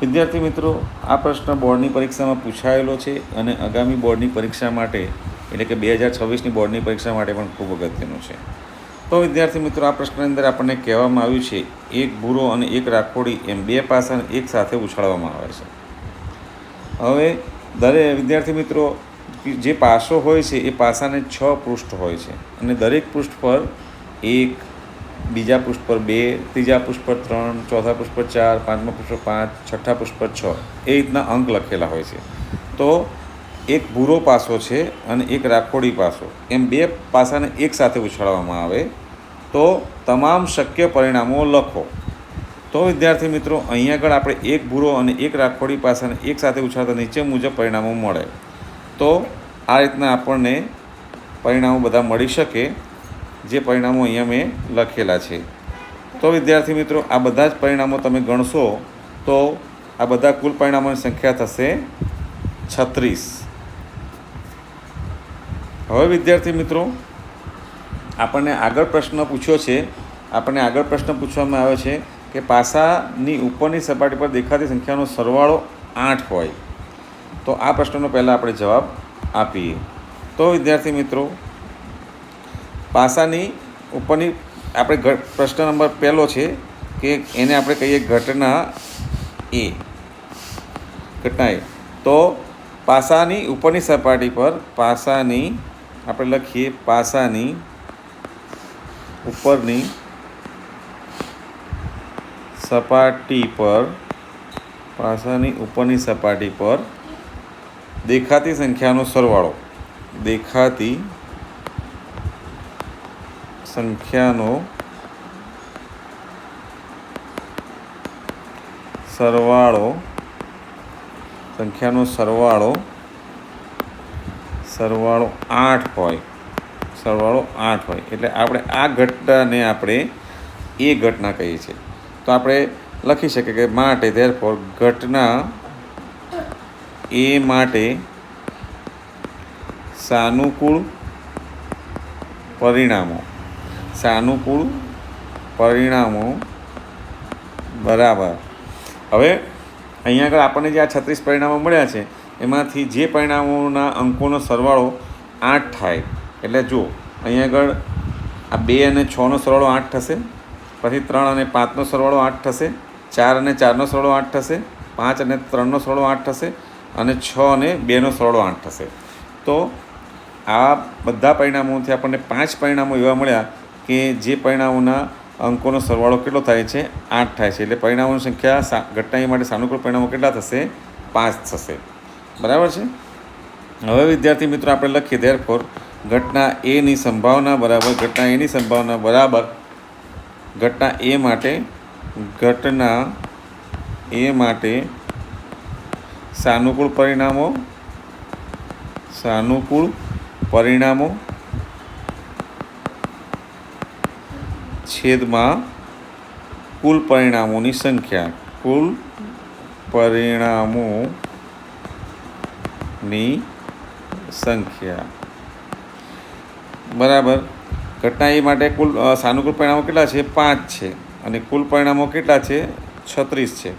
વિદ્યાર્થી મિત્રો, આ પ્રશ્ન બોર્ડની પરીક્ષામાં પૂછાયેલો છે અને આગામી બોર્ડની પરીક્ષા માટે, એટલે કે બે હજાર છવ્વીસની બોર્ડની પરીક્ષા માટે પણ ખૂબ અગત્યનું છે. તો વિદ્યાર્થી મિત્રો, આ પ્રશ્નની અંદર આપણને કહેવામાં આવ્યું છે, એક ભૂરો અને એક રાખોડી એમ બે પાસાને એક સાથે ઉછાળવામાં આવે છે. હવે દરેક વિદ્યાર્થી મિત્રો જે પાસો હોય છે, એ પાસાને છ પૃષ્ઠ હોય છે. અને દરેક પૃષ્ઠ પર એક બીજા પૃષ્ઠ પર બે, ત્રીજા પૃષ્ઠ પર ત્રણ, ચોથા પૃષ્ઠ પર ચાર, પાંચમા પૃષ્ઠ પર પાંચ, છઠ્ઠા પૃષ્ઠ પર છ. એ રીતના અંક લખેલા હોય છે. તો એક ભૂરો પાસો છે અને એક રાખોડી પાસો. એમ બે પાસાને એક સાથે ઉછાળવામાં આવે. તો તમામ શક્ય પરિણામો લખો. તો વિદ્યાર્થી મિત્રો અહીં આગળ આપણે એક ભૂરો અને એક રાખોડી પાસાને એક સાથે ઉછાળતા નીચે મુજબ પરિણામો મળે. તો આ રીતના આપણને પરિણામો બધા મળી શકે. જે પરિણામો અહીંયા મેં લખેલા છે. તો વિદ્યાર્થી મિત્રો, આ બધા જ પરિણામો તમે ગણશો, તો આ બધા કુલ પરિણામોની સંખ્યા થશે છત્રીસ. હવે વિદ્યાર્થી મિત્રો, આપણને આગળ પ્રશ્ન પૂછ્યો છે, આપણને આગળ પ્રશ્ન પૂછવામાં આવ્યો છે કે પાસાની ઉપરની સપાટી પર દેખાતી સંખ્યાનો સરવાળો આઠ હોય. તો આ પ્રશ્નનો પહેલાં આપણે જવાબ આપીએ. તો વિદ્યાર્થી મિત્રો પાસાની ઉપરની આપણે પ્રશ્ન નંબર પહેલો છે કે એને આપણે કહીએ ઘટના એ ઘટના એ. તો પાસાની ઉપરની સપાટી પર પાસાની, આપણે લખીએ પાસાની ઉપરની સપાટી પર, પાસાની ઉપરની સપાટી પર દેખાતી સંખ્યાનો સરવાળો. દેખાતી સંખ્યાનો સરવાળો સંખ્યાનો સરવાળો સરવાળો આઠ હોય, સરવાળો આઠ હોય. એટલે આપણે આ ઘટનાને આપણે એ ઘટના કહીએ છીએ. તો આપણે લખી શકીએ કે માટે ધેરફોર ઘટના એ માટે સાનુકૂળ પરિણામો. સાનુકૂળ પરિણામો. બરાબર. હવે અહીંયા આગળ આપણને જે આ છત્રીસ પરિણામો મળ્યા છે, એમાંથી જે પરિણામોના અંકોનો સરવાળો આઠ થાય. એટલે જુઓ, અહીંયા આગળ આ બે અને છનો સરવાળો આઠ થશે, પછી ત્રણ અને પાંચનો સરવાળો આઠ થશે, ચાર અને ચારનો સરવાળો આઠ થશે, પાંચ અને ત્રણનો સરવાળો આઠ થશે અને છ અને બેનો સરવાળો આઠ થશે. તો આ બધા પરિણામોથી આપણને પાંચ પરિણામો એવા મળ્યા કે જે પરિણામોના અંકોનો સરવાળો કેટલો થાય છે? આઠ થાય છે. એટલે પરિણામોની સંખ્યા સા, ઘટના માટે સાનુકૂળ પરિણામો કેટલા થશે? પાંચ થશે. બરાબર છે? હવે વિદ્યાર્થી મિત્રો, આપણે લખીએ. ધેરફોર ઘટના એની સંભાવના બરાબર, ઘટના એની સંભાવના બરાબર, ઘટના એ માટે, ઘટના એ માટે સાનુકૂળ પરિણામો સાનુકૂળ પરિણામો છેદમાં કુલ પરિણામોની સંખ્યા. કુલ પરિણામોની સંખ્યા. બરાબર. ઘટના એ માટે કુલ સાનુકૂળ પરિણામો કેટલા છે? પાંચ છે. અને કુલ પરિણામો કેટલા છે? છત્રીસ છે.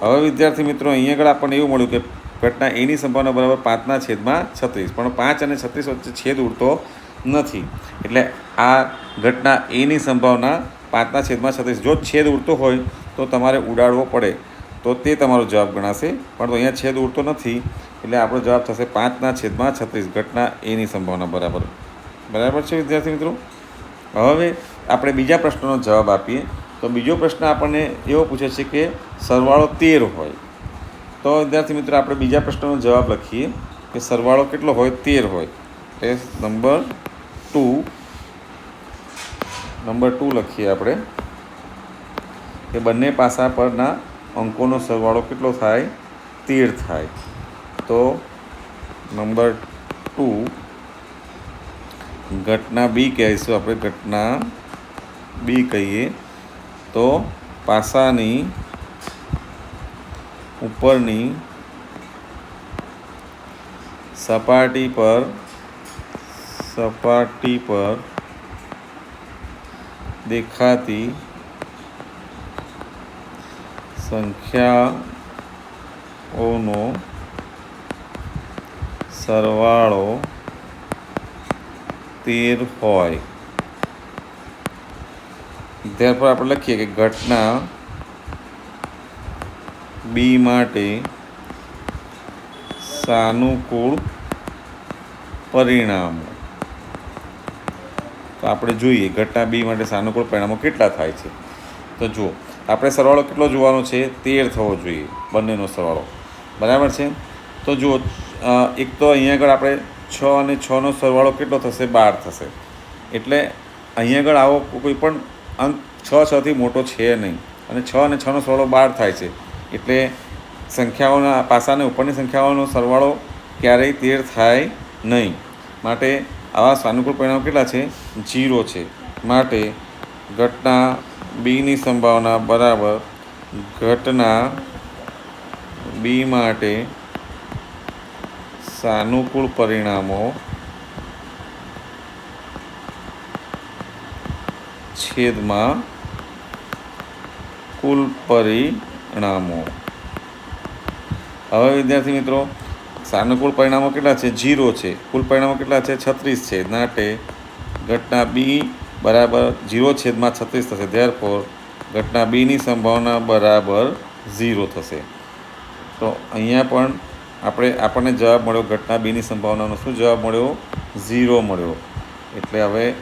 હવે વિદ્યાર્થી મિત્રો અહીંયા આગળ આપણને એવું મળ્યું કે ઘટના એની સંભાવના બરાબર પાંચના છેદમાં છત્રીસ. પણ પાંચ અને છત્રીસ વચ્ચે છેદ ઉડતો નથી. એટલે આ ઘટના એની સંભાવના પાંચના છેદમાં છત્રીસ. જો છેદ ઉડતો હોય તો તમારે ઉડાડવો પડે. તો તે તમારો જવાબ ગણાશે. પણ તો અહીંયા છેદ ઉડતો નથી. એટલે આપણો જવાબ થશે પાંચના છેદમાં છત્રીસ. ઘટના એની સંભાવના બરાબર. બરાબર છે વિદ્યાર્થી મિત્રો? હવે આપણે બીજા પ્રશ્નનો જવાબ આપીએ. તો બીજો પ્રશ્ન આપણને એવો પૂછે છે કે સરવાળો તેર હોય. તો વિદ્યાર્થી મિત્રો, આપણે બીજા પ્રશ્નનો જવાબ લખીએ કે સરવાળો કેટલો હોય? તેર હોય. એ નંબર નંબર ટુ લખીએ આપણે. કે બંને પાસા પરના અંકોનો સરવાળો કેટલો થાય? તેર થાય. તો નંબર ટુ ઘટના બી કહીશું આપણે, ઘટના બી કહીએ. તો પાસાની ઉપરની સપાટી પર સપાટી પર દેખાતી સંખ્યાઓનો સરવાળો તેર હોય. ત્યાર પર આપણે લખીએ કે ઘટના બી માટે સાનુકૂળ પરિણામો. તો આપણે જોઈએ, ઘટના બી માટે સાનુકૂળ પરિણામો કેટલા થાય છે? તો જુઓ, આપણે સરવાળો કેટલો જોવાનો છે? તેર થવો જોઈએ, બંનેનો સરવાળો. બરાબર છે? તો જુઓ એક તો અહીંયા આગળ આપણે છ અને છનો સરવાળો કેટલો થશે? બાર થશે. એટલે અહીંયા આગળ આવો કોઈ પણ અંક છ છથી મોટો છે નહીં. અને છ અને છનો સરવાળો બાર થાય છે. એટલે સંખ્યાઓના પાસાને ઉપરની સંખ્યાઓનો સરવાળો ક્યારેય તેર થાય નહીં. માટે આવા સાનુકૂળ પરિણામો કેટલા છે? જીરો છે. માટે ઘટના બીની સંભાવના બરાબર ઘટના બી માટે સાનુકૂળ પરિણામો છેદમાં કુલ પરિણામો. હવે વિદ્યાર્થી મિત્રો સાનુકૂળ પરિણામો કેટલા છે? જીરો છે. કુલ પરિણામો કેટલા છે? છત્રીસ છે. માટે ઘટના બી બરાબર જીરો છેદમાં છત્રીસ થશે. ધેરફોર ઘટના બીની સંભાવના બરાબર ઝીરો થશે. તો અહીંયા પણ આપણે, આપણને જવાબ મળ્યો ઘટના બીની સંભાવનાનો. શું જવાબ મળ્યો? ઝીરો મળ્યો. એટલે હવે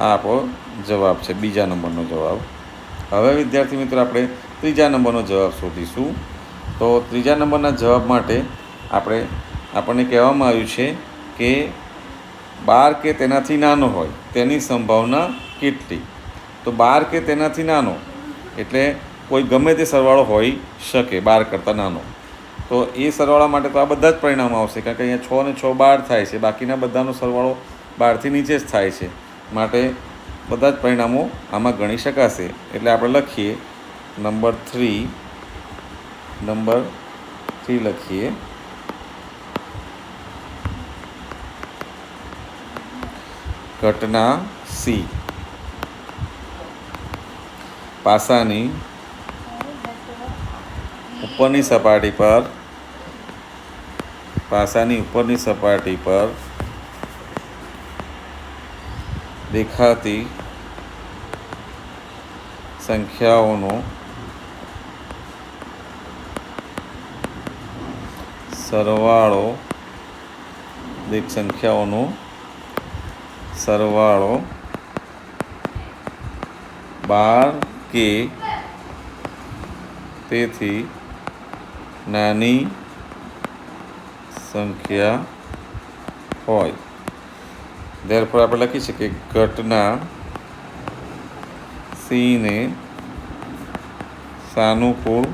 આ આપણો જવાબ છે, બીજા નંબરનો જવાબ. હવે વિદ્યાર્થી મિત્રો આપણે ત્રીજા નંબરનો જવાબ શોધીશું. તો ત્રીજા નંબરના જવાબ માટે આપણે આપણને કહેવામાં આવ્યું છે કે બાર કે તેનાથી નાનો હોય, તેની સંભાવના કેટલી? તો બાર કે તેનાથી નાનો, એટલે કોઈ ગમે તે સરવાળો હોઈ શકે, બાર કરતાં નાનો. તો એ સરવાળા માટે તો આ બધા જ પરિણામો આવશે, કારણ કે અહીંયા છ અને છ બાર થાય છે, બાકીના બધાનો સરવાળો બારથી નીચે જ થાય છે. માટે બધા જ પરિણામો આમાં ગણી શકાશે. એટલે આપણે લખીએ, નંબર થ્રી નંબર થ્રી લખીએ. ઘટના સી. પાસાની ઉપરની સપાટી પર, પાસાની ઉપરની સપાટી પર દેખાતી સંખ્યાઓનો સરવાળો દેખ સંખ્યાઓનો સરવાળો બાર કે તેથી નાની સંખ્યા હોય. ધેરફોર આપણે લખી શકીએ ઘટના સીને સાનુકૂળ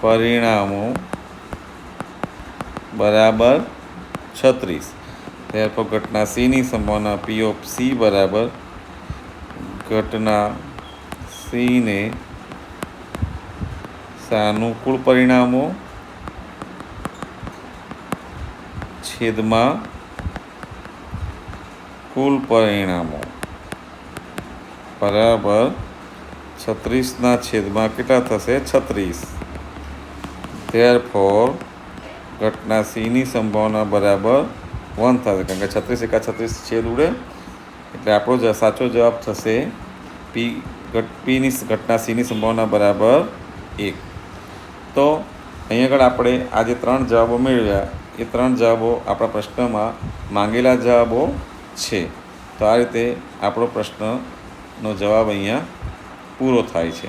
પરિણામો બરાબર છત્રીસ. ધેરફોર ઘટના સીની સંભાવના પી ઓફ સી બરાબર. ઘટના સીને સાનુકૂળ પરિણામો છેદમાં કુલ પરિણામો. બરાબર. છત્રીસના છેદમાં કેટલા થશે? છત્રીસ. ધેર ફોર ઘટના સીની સંભાવના બરાબર વન થશે, કારણ કે છત્રીસ એકા છત્રીસ છેદ ઉડે એટલે આપણો સાચો જવાબ થશે પી ઘટ પીની ઘટના સીની સંભાવના બરાબર એક. તો અહીં આગળ આપણે આ જે ત્રણ જવાબો મેળવ્યા, એ ત્રણ જવાબો આપણા પ્રશ્નમાં માંગેલા જવાબો છે. તો આ રીતે આપણો પ્રશ્નનો જવાબ અહીંયા પૂરો થાય છે.